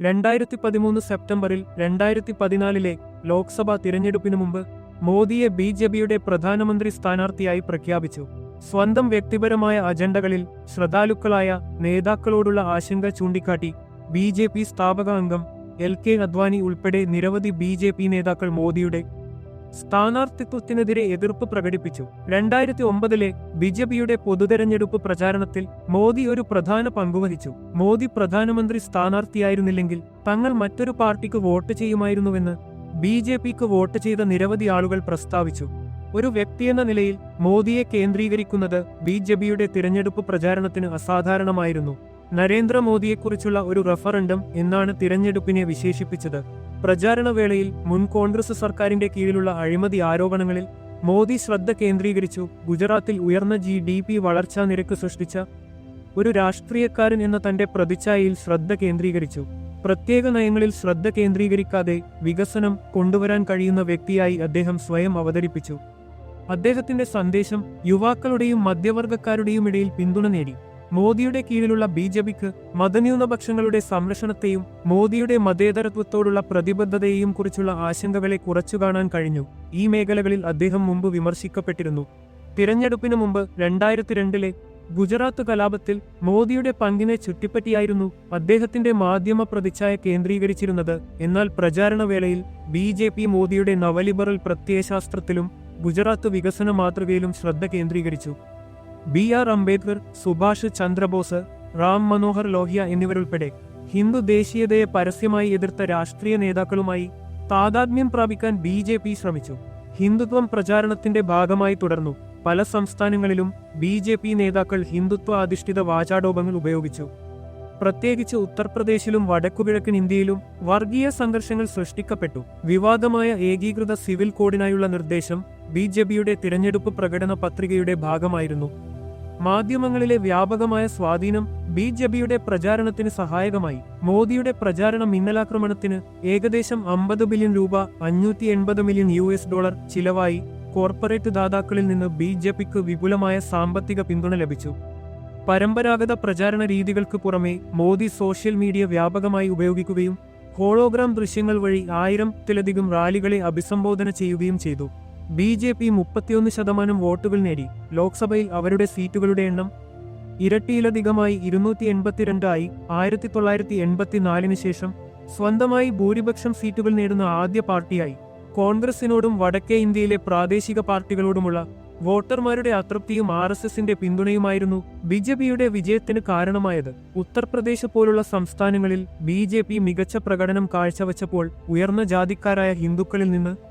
രണ്ടായിരത്തി പതിമൂന്ന് സെപ്റ്റംബറിൽ രണ്ടായിരത്തി പതിനാലിലെ ലോക്സഭാ തിരഞ്ഞെടുപ്പിനു മുമ്പ് മോദിയെ ബി ജെ പിയുടെ പ്രധാനമന്ത്രി സ്ഥാനാർത്ഥിയായി പ്രഖ്യാപിച്ചു. സ്വന്തം വ്യക്തിപരമായ അജണ്ടകളിൽ ശ്രദ്ധാലുക്കളായ നേതാക്കളോടുള്ള ആശങ്ക ചൂണ്ടിക്കാട്ടി ബി ജെ പി സ്ഥാപക അംഗം എൽ കെ അദ്വാനി ഉൾപ്പെടെ നിരവധി ബി ജെ പി നേതാക്കൾ മോദിയുടെ സ്ഥാനാർത്ഥിത്വത്തിനെതിരെ എതിർപ്പ് പ്രകടിപ്പിച്ചു. രണ്ടായിരത്തി ഒമ്പതിലെ ബി ജെ പിയുടെ പൊതുതെരഞ്ഞെടുപ്പ് പ്രചാരണത്തിൽ മോദി ഒരു പ്രധാന പങ്കുവഹിച്ചു. മോദി പ്രധാനമന്ത്രി സ്ഥാനാർത്ഥിയായിരുന്നില്ലെങ്കിൽ തങ്ങൾ മറ്റൊരു പാർട്ടിക്ക് വോട്ട് ചെയ്യുമായിരുന്നുവെന്ന് ബി ജെ പിക്ക് വോട്ട് ചെയ്ത നിരവധി ആളുകൾ പ്രസ്താവിച്ചു. ഒരു വ്യക്തിയെന്ന നിലയിൽ മോദിയെ കേന്ദ്രീകരിക്കുന്നത് ബി ജെ പിയുടെ തിരഞ്ഞെടുപ്പ് പ്രചാരണത്തിന് അസാധാരണമായിരുന്നു. നരേന്ദ്രമോദിയെക്കുറിച്ചുള്ള ഒരു റഫറൻഡം എന്നാണ് തിരഞ്ഞെടുപ്പിനെ വിശേഷിപ്പിച്ചത്. പ്രചാരണവേളയിൽ മുൻ കോൺഗ്രസ് സർക്കാരിന്റെ കീഴിലുള്ള അഴിമതി ആരോപണങ്ങളിൽ മോദി ശ്രദ്ധ കേന്ദ്രീകരിച്ചു. ഗുജറാത്തിൽ ഉയർന്ന ജി ഡി പി വളർച്ചാ നിരക്ക് സൃഷ്ടിച്ച ഒരു രാഷ്ട്രീയക്കാരൻ എന്ന തന്റെ പ്രതിച്ഛായയിൽ ശ്രദ്ധ കേന്ദ്രീകരിച്ചു. പ്രത്യേക നയങ്ങളിൽ ശ്രദ്ധ കേന്ദ്രീകരിക്കാതെ വികസനം കൊണ്ടുവരാൻ കഴിയുന്ന വ്യക്തിയായി അദ്ദേഹം സ്വയം അവതരിപ്പിച്ചു. അദ്ദേഹത്തിന്റെ സന്ദേശം യുവാക്കളുടെയും മധ്യവർഗക്കാരുടെയും ഇടയിൽ പിന്തുണ നേടി. മോദിയുടെ കീഴിലുള്ള ബി ജെ പിക്ക് മതന്യൂനപക്ഷങ്ങളുടെ സംരക്ഷണത്തെയും മോദിയുടെ മതേതരത്വത്തോടുള്ള പ്രതിബദ്ധതയെയും കുറിച്ചുള്ള ആശങ്കകളെ കുറച്ചു കാണാൻ കഴിഞ്ഞു. ഈ മേഖലകളിൽ അദ്ദേഹം മുമ്പ് വിമർശിക്കപ്പെട്ടിരുന്നു. തിരഞ്ഞെടുപ്പിന് മുമ്പ് രണ്ടായിരത്തി രണ്ടിലെ ഗുജറാത്ത് കലാപത്തിൽ മോദിയുടെ പങ്കിനെ ചുറ്റിപ്പറ്റിയായിരുന്നു അദ്ദേഹത്തിന്റെ മാധ്യമ പ്രതിച്ഛായ കേന്ദ്രീകരിച്ചിരുന്നത്. എന്നാൽ പ്രചാരണവേളയിൽ ബി ജെ പി മോദിയുടെ നവലിബറൽ പ്രത്യയശാസ്ത്രത്തിലും ഗുജറാത്ത് വികസന മാതൃകയിലും ശ്രദ്ധ കേന്ദ്രീകരിച്ചു. ബി ആർ അംബേദ്കർ സുഭാഷ് ചന്ദ്രബോസ് റാം മനോഹർ ലോഹ്യ എന്നിവരുൾപ്പെടെ ഹിന്ദു ദേശീയതയെ പരസ്യമായി എതിർത്ത രാഷ്ട്രീയ നേതാക്കളുമായി താതാത്മ്യം പ്രാപിക്കാൻ ബി ജെ പി ശ്രമിച്ചു. ഹിന്ദുത്വം പ്രചാരണത്തിന്റെ ഭാഗമായി തുടർന്നു. പല സംസ്ഥാനങ്ങളിലും ബി ജെ പി നേതാക്കൾ ഹിന്ദുത്വ അധിഷ്ഠിത വാചാടോപങ്ങൾ ഉപയോഗിച്ചു. പ്രത്യേകിച്ച് ഉത്തർപ്രദേശിലും വടക്കുകിഴക്കൻ ഇന്ത്യയിലും വർഗീയ സംഘർഷങ്ങൾ സൃഷ്ടിക്കപ്പെട്ടു. വിവാദമായ ഏകീകൃത സിവിൽ കോഡിനായുള്ള നിർദ്ദേശം ബി ജെ പിയുടെ തിരഞ്ഞെടുപ്പ് പ്രകടന പത്രികയുടെ ഭാഗമായിരുന്നു. മാധ്യമങ്ങളിലെ വ്യാപകമായ സ്വാധീനം ബി ജെ പിയുടെ പ്രചാരണത്തിന് സഹായകമായി. മോദിയുടെ പ്രചാരണ മിന്നലാക്രമണത്തിന് ഏകദേശം അമ്പത് ബില്യൺ രൂപ അഞ്ഞൂറ്റി എൺപത് മില്യൺ യു എസ് ഡോളർ ചിലവായി കോർപ്പറേറ്റ് ദാതാക്കളിൽ നിന്ന് ബി ജെ പിക്ക് വിപുലമായ സാമ്പത്തിക പിന്തുണ ലഭിച്ചു. പരമ്പരാഗത പ്രചാരണ രീതികൾക്ക് പുറമെ മോദി സോഷ്യൽ മീഡിയ വ്യാപകമായി ഉപയോഗിക്കുകയും ഹോളോഗ്രാം ദൃശ്യങ്ങൾ വഴി ആയിരത്തിലധികം റാലികളെ അഭിസംബോധന ചെയ്യുകയും ചെയ്തു. ബി ജെ പി മുപ്പത്തിയൊന്ന് ശതമാനം വോട്ടുകൾ നേടി. ലോക്സഭയിൽ അവരുടെ സീറ്റുകളുടെ എണ്ണം ഇരട്ടിയിലധികമായി ഇരുന്നൂറ്റി എൺപത്തിരണ്ടായി. ആയിരത്തി തൊള്ളായിരത്തി എൺപത്തിനാലിന് ശേഷം സ്വന്തമായി ഭൂരിപക്ഷം സീറ്റുകൾ നേടുന്ന ആദ്യ പാർട്ടിയായി. കോൺഗ്രസിനോടും വടക്കേ ഇന്ത്യയിലെ പ്രാദേശിക പാർട്ടികളോടുമുള്ള വോട്ടർമാരുടെ അതൃപ്തിയും ആർ എസ് എസിന്റെ പിന്തുണയുമായിരുന്നു ബി ജെ പിയുടെ വിജയത്തിന് കാരണമായത്. ഉത്തർപ്രദേശ് പോലുള്ള സംസ്ഥാനങ്ങളിൽ ബി ജെ പി മികച്ച പ്രകടനം കാഴ്ചവെച്ചപ്പോൾ ഉയർന്ന ജാതിക്കാരായ ഹിന്ദുക്കളിൽ നിന്ന്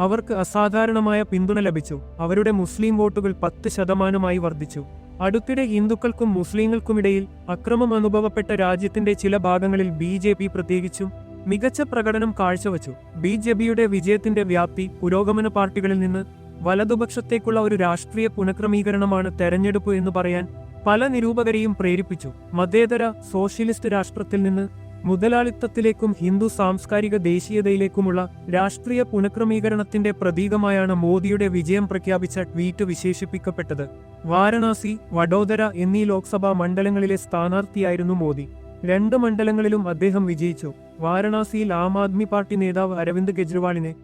അവർക്ക് അസാധാരണമായ പിന്തുണ ലഭിച്ചു. അവരുടെ മുസ്ലിം വോട്ടുകൾ പത്ത് ശതമാനമായി വർദ്ധിച്ചു. അടുത്തിടെ ഹിന്ദുക്കൾക്കും മുസ്ലിങ്ങൾക്കുമിടയിൽ അക്രമം അനുഭവപ്പെട്ട രാജ്യത്തിന്റെ ചില ഭാഗങ്ങളിൽ ബി ജെ പി പ്രത്യേകിച്ചും മികച്ച പ്രകടനം കാഴ്ചവച്ചു. ബി ജെ പിയുടെ വിജയത്തിന്റെ വ്യാപ്തി പുരോഗമന പാർട്ടികളിൽ നിന്ന് വലതുപക്ഷത്തേക്കുള്ള ഒരു രാഷ്ട്രീയ പുനഃക്രമീകരണമാണ് തെരഞ്ഞെടുപ്പ് എന്ന് പറയാൻ പല നിരൂപകരെയും പ്രേരിപ്പിച്ചു. മതേതര സോഷ്യലിസ്റ്റ് രാഷ്ട്രത്തിൽ നിന്ന് മുതലാളിത്തത്തിലേക്കും ഹിന്ദു സാംസ്കാരിക ദേശീയതയിലേക്കുമുള്ള രാഷ്ട്രീയ പുനഃക്രമീകരണത്തിന്റെ പ്രതീകമായാണ് മോദിയുടെ വിജയം പ്രഖ്യാപിച്ച ട്വീറ്റ് വിശേഷിപ്പിക്കപ്പെട്ടത്. വാരണാസി വഡോദര എന്നീ ലോക്സഭാ മണ്ഡലങ്ങളിലെ സ്ഥാനാർത്ഥിയായിരുന്നു മോദി. രണ്ട് മണ്ഡലങ്ങളിലും അദ്ദേഹം വിജയിച്ചു. വാരണാസിയിൽ ആം ആദ്മി പാർട്ടി നേതാവ് അരവിന്ദ് കെജ്രിവാളിനെ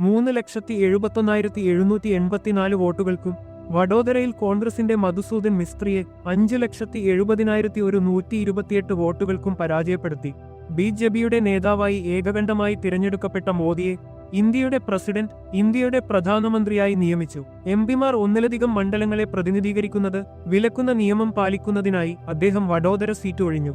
മൂന്ന് ലക്ഷത്തി എഴുപത്തൊന്നായിരത്തി എഴുന്നൂറ്റി എൺപത്തിനാല് വോട്ടുകൾക്കും വഡോദരയിൽ കോൺഗ്രസിന്റെ മധുസൂദൻ മിസ്ത്രിയെ അഞ്ച് ലക്ഷത്തി എഴുപതിനായിരത്തി ഒരു നൂറ്റി ഇരുപത്തിയെട്ട് വോട്ടുകൾക്കും പരാജയപ്പെടുത്തി. ബി ജെ പിയുടെ നേതാവായി ഏകകണ്ഠമായി തിരഞ്ഞെടുക്കപ്പെട്ട മോദിയെ ഇന്ത്യയുടെ പ്രസിഡന്റ് ഇന്ത്യയുടെ പ്രധാനമന്ത്രിയായി നിയമിച്ചു. എം പിമാർ ഒന്നിലധികം മണ്ഡലങ്ങളെ പ്രതിനിധീകരിക്കുന്നത് വിലക്കുന്ന നിയമം പാലിക്കുന്നതിനായി അദ്ദേഹം വഡോദര സീറ്റ് ഒഴിഞ്ഞു.